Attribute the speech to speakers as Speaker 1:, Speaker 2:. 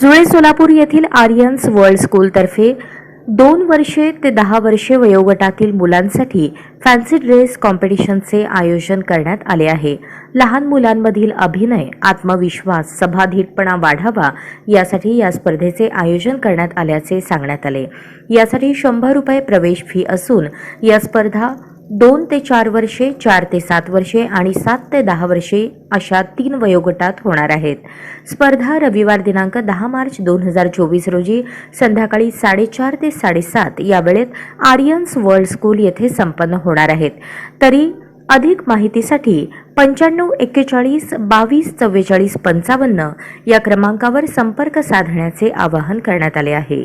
Speaker 1: जुळे सोलापूर येथील Aryans world स्कूलतर्फे दोन वर्षे ते दहा वर्षे वयोगटातील मुलांसाठी फॅन्सी ड्रेस कॉम्पिटिशनचे आयोजन करण्यात आले आहे. लहान मुलांमधील अभिनय आत्मविश्वास सभाधीटपणा वाढावा यासाठी या स्पर्धेचे आयोजन करण्यात आल्याचे सांगण्यात आले. यासाठी शंभर रुपये प्रवेश फी असून या स्पर्धा दोन ते चार वर्षे चार ते सात वर्षे आणि सात ते दहा वर्षे अशा तीन वयोगटात होणार आहेत. स्पर्धा रविवार दिनांक दहा मार्च दोन हजार चोवीस रोजी संध्याकाळी साडेचार ते साडेसात या वेळेत आर्यन्स वर्ल्ड स्कूल येथे संपन्न होणार आहेत. तरी अधिक माहितीसाठी पंच्याण्णव एक्केचाळीस बावीस चव्वेचाळीस पंचावन्न या क्रमांकावर संपर्क साधण्याचे आवाहन करण्यात आले आहे.